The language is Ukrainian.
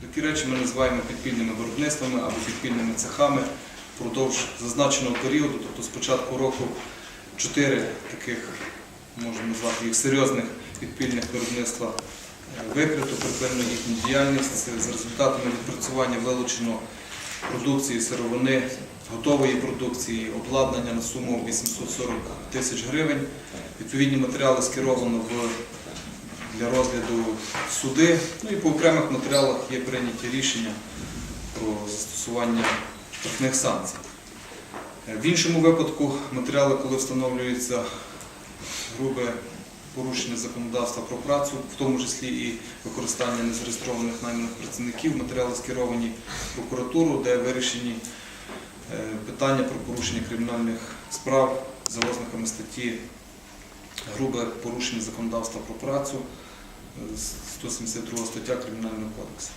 Такі речі ми називаємо підпільними виробництвами або підпільними цехами впродовж зазначеного періоду, тобто з початку року чотири таких, можемо назвати їх серйозних підпільних виробництва е, викрито, припинено їхню діяльність. Це За результатами відпрацювання вилучено продукції сировини, готової продукції, обладнання на суму 840 тисяч гривень. Відповідні матеріали скеровано в для розгляду суди. Ну і по окремих матеріалах є прийняті рішення про застосування штрафних санкцій. В іншому випадку матеріали, коли встановлюється грубе порушення законодавства про працю, в тому числі і використання незареєстрованих найманих працівників, матеріали скеровані в прокуратуру, де вирішені е, питання про порушення кримінальних справ за ознаками статті грубе порушення законодавства про працю, 172 стаття Кримінального кодексу.